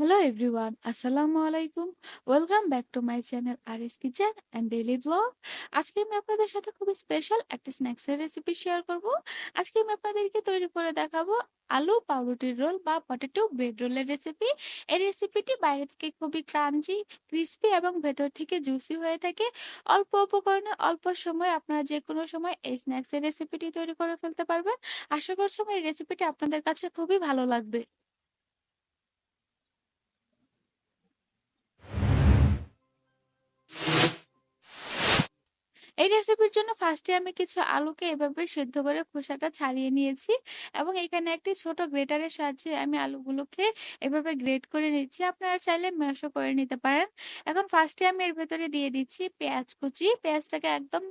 Hello everyone, Assalamu alaikum. Welcome back to my channel RS Kitchen and Daily Vlog. আজকে আমি আপনাদের সাথে খুবই স্পেশাল একটা স্ন্যাক্সের রেসিপি শেয়ার করব। আজকে আমি আপনাদেরকে তৈরি করে দেখাবো আলু পাউরুটির রোল বা পটেটো ব্রেড রোলের রেসিপি। এই রেসিপিটি বাইরে থেকে খুবই ক্রাঞ্চি, ক্রিস্পি এবং ভেতর থেকে জুসি হয়ে থাকে। অল্প উপকরণে অল্প সময় আপনারা যে কোনো সময় এই স্ন্যাক্সের রেসিপিটি তৈরি করে ফেলতে পারবেন। আশা করছি আমার এই রেসিপিটি আপনাদের কাছে খুবই ভালো লাগবে। এই রেসিপির জন্য ফার্স্টে আমি কিছু আলুকে এভাবে সেদ্ধ করে খোসাটা ছাড়িয়ে নিয়েছি এবং এখানে একটি ছোট গ্রেটারের সাহায্যে আমি আলুগুলোকে এভাবে গ্রেট করে নিচ্ছি। আপনারা চাইলে ম্যাশও করে নিতে পারেন। এখন ফার্স্টে আমি এর ভেতরে দিয়ে দিচ্ছি পেঁয়াজ কুচি। পেঁয়াজটাকে একদম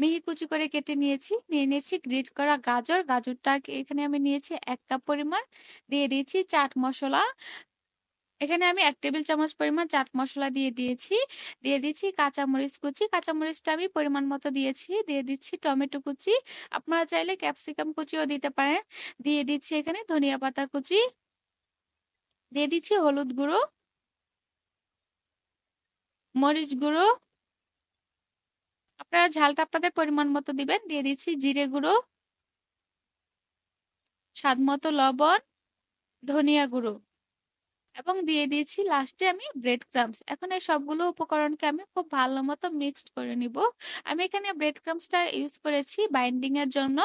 মিহি কুচি করে কেটে নিয়েছি। নিয়ে নিয়েছি গ্রেট করা গাজর। গাজরটা এখানে আমি নিয়েছি এক কাপ পরিমাণ। দিয়ে দিয়েছি চাট মশলা। এখানে আমি এক টেবিল চামচ পরিমাণ চাট মশলা দিয়ে দিয়েছি। দিয়ে দিচ্ছি কাঁচামরিচ কুচি। কাঁচামরিচটা আমি পরিমাণ মতো দিয়েছি। দিয়ে দিচ্ছি টমেটো কুচি। আপনারা চাইলে ক্যাপসিকাম কুচিও দিতে পারেন। দিয়ে দিচ্ছি এখানে ধনিয়া পাতা কুচি। দিয়ে দিচ্ছি হলুদ গুঁড়ো। মরিচ গুঁড়ো। আপনারা ঝালটা আপনাদের পরিমাণ মতো দিবেন। দিয়ে দিচ্ছি জিরে গুঁড়ো। স্বাদ মতো লবণ। ধনিয়া গুঁড়ো। এবং দিয়ে দিয়েছি লাস্টে আমি ব্রেড ক্রামস এখন এই সবগুলো উপকরণকে আমি খুব ভালো মতো মিক্সড করে নিব। আমি এখানে ব্রেড ক্রামসটা ইউজ করেছি বাইন্ডিং এর জন্য।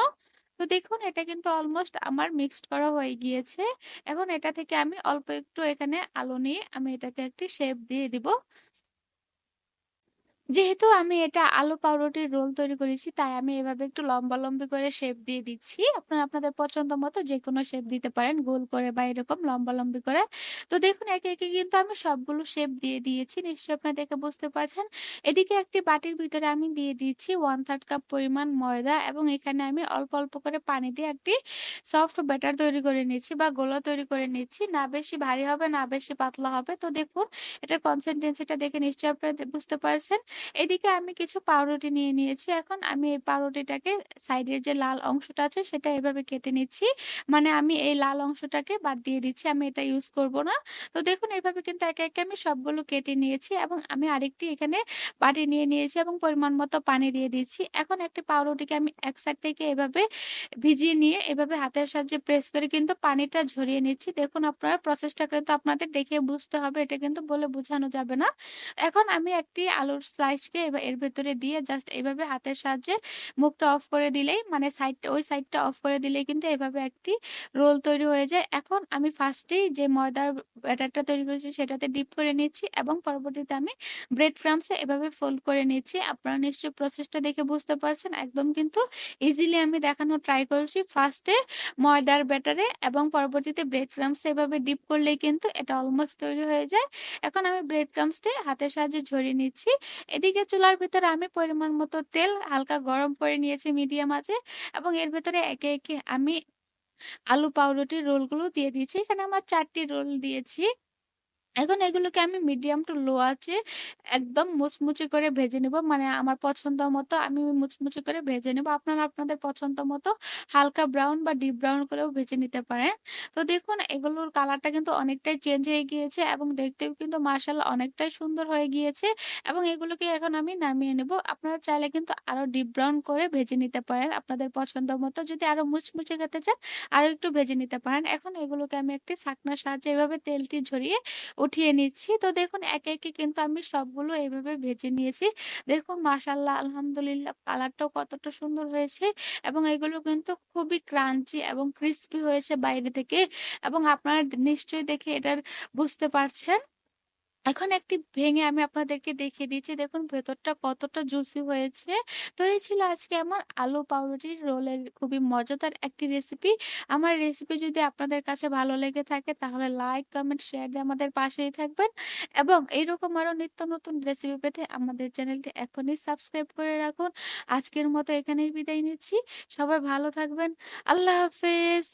তো দেখুন, এটা কিন্তু অলমোস্ট আমার মিক্সড করা হয়ে গিয়েছে। এখন এটা থেকে আমি অল্প একটু এখানে আলো নিয়ে আমি এটাকে একটি শেপ দিয়ে দিব। যেহেতু আমি এটা আলু পাউরুটির রোল তৈরি করেছি, তাই আমি এভাবে একটু লম্বা লম্বি করে শেপ দিয়ে দিচ্ছি। আপনারা, আপনাদের পছন্দ মতো যে কোনো শেপ দিতে পারেন, গোল করে বা এরকম লম্বা লম্বি করে। তো দেখুন, একে একে কিন্তু আমি সবগুলো শেপ দিয়ে দিয়েছি। নিশ্চয়ই আপনারা দেখে বুঝতে পারছেন। এদিকে একটি বাটির ভিতরে আমি দিয়ে দিয়েছি ওয়ান থার্ড কাপ পরিমাণ ময়দা এবং এখানে আমি অল্প অল্প করে পানি দিয়ে একটি সফট ব্যাটার তৈরি করে নিচ্ছি বা গোলা তৈরি করে নিচ্ছি না বেশি ভারী হবে, না বেশি পাতলা হবে। তো দেখুন, এটার কনসিস্টেন্সিটা দেখে নিশ্চয়ই আপনারা বুঝতে পারছেন। এদিকে আমি কিছু পাউরুটি নিয়ে নিয়েছি। এখন আমি এই পাউরুটিটাকে সাইডের যে লাল অংশটা আছে, সেটা এভাবে কেটে নিচ্ছি। মানে আমি এই লাল অংশটাকে বাদ দিয়ে দিচ্ছি, আমি এটা ইউজ করব না। তো দেখুন এইভাবে কিন্তু একে একে আমি সবগুলো কেটে নিয়েছি এবং আমি আরেকটি এখানে বাটি নিয়ে নিয়েছি এবং পরিমাণ মতো পানি দিয়ে দিচ্ছি। এখন একটি পাউরুটিকে আমি এক সাইড থেকে এভাবে ভিজিয়ে নিয়ে এভাবে হাতের সাহায্যে প্রেস করে কিন্তু পানিটা ঝরিয়ে নিচ্ছি। দেখুন, আপনার প্রসেসটা কিন্তু আপনাদের দেখে বুঝতে হবে, এটা কিন্তু বলে বোঝানো যাবে না। এখন আমি একটি আলুর স্লাইসকে এর ভেতরে দিয়ে জাস্ট এইভাবে হাতের সাহায্যে মুখটা অফ করে দিলেই মানে সাইডটা ওই সাইডটা অফ করে দিলেই কিন্তু এভাবে একটি রোল তৈরি হয়ে যায়। এখন আমি ফার্স্টেই যে ময়দার ব্যাটারটা তৈরি করেছি সেটাতে ডিপ করে নিচ্ছি এবং পরবর্তীতে আমি ব্রেড ক্রামসে এভাবে ফোল্ড করে নিচ্ছি। আপনারা নিশ্চয়ই প্রসেসটা দেখে বুঝতে পারছেন। একদম কিন্তু ইজিলি আমি দেখানো ট্রাই করেছি ফার্স্টে ময়দার ব্যাটারে এবং পরবর্তীতে ব্রেড ক্রামসে এভাবে ডিপ করলেই কিন্তু এটা অলমোস্ট তৈরি হয়ে যায়। এখন আমি ব্রেড ক্রামসটি হাতের সাহায্যে ঝরিয়ে নিচ্ছি। এদিকে চুলার ভিতরে আমি পরিমাণ মতো তেল হালকা গরম করে নিয়েছি মিডিয়াম আছে এবং এর ভেতরে একে একে আমি আলু পাউরুটির রোলগুলো দিয়ে দিয়েছি। এখানে আমার চারটি রোল দিয়েছি। এখন এগুলোকে আমি মিডিয়াম টু লো আছে, একদম মুচমুচে করে ভেজে নেব। মানে আমার পছন্দ মতো আমি মুচমুচে করে ভেজে নেব। আপনারা আপনাদের পছন্দ মতো হালকা ব্রাউন বা ডিপ ব্রাউন করেও ভেজে নিতে পারেন। তো দেখুন, এগুলোর কালারটা কিন্তু অনেকটাই চেঞ্জ হয়ে গিয়েছে এবং দেখতেও কিন্তু মার্শাল অনেকটাই সুন্দর হয়ে গিয়েছে এবং এগুলোকে এখন আমি নামিয়ে নেব। আপনারা চাইলে কিন্তু আরও ডিপ ব্রাউন করে ভেজে নিতে পারেন আপনাদের পছন্দ মতো। যদি আরও মুচমুচে খেতে চান, আরও একটু ভেজে নিতে পারেন। এখন এগুলোকে আমি একটি ছাকনার সাহায্যে এভাবে তেলটি ঝরিয়ে উঠিয়ে নিচ্ছি। তো দেখুন, একে একে কিন্তু আমি সবগুলো এইভাবে ভেজে নিয়েছি। দেখুন মাসাল্লাহ আলহামদুলিল্লাহ, কালারটাও কতটা সুন্দর হয়েছে এবং এগুলো কিন্তু খুবই ক্রাঞ্চি এবং ক্রিস্পি হয়েছে বাইরে থেকে এবং আপনারা নিশ্চয়ই দেখে এটার বুঝতে পারছেন। এখন একটি ভেঙে আমি আপনাদেরকে দেখিয়ে দিচ্ছি। দেখুন, ভেতরটা কতটা জুসি হয়েছে। তো এই ছিল আজকে আমার আলু পাউরুটির রোলের খুবই মজাদার একটি রেসিপি আমার রেসিপি যদি আপনাদের কাছে ভালো লেগে থাকে, তাহলে লাইক কমেন্ট শেয়ার দিয়ে আমাদের পাশেই থাকবেন। এবং এইরকম আরও নিত্য নতুন রেসিপি পেতে আমাদের চ্যানেলটি এখনই সাবস্ক্রাইব করে রাখুন। আজকের মতো এখানেই বিদায় নিচ্ছি। সবাই ভালো থাকবেন। আল্লাহ হাফেজ।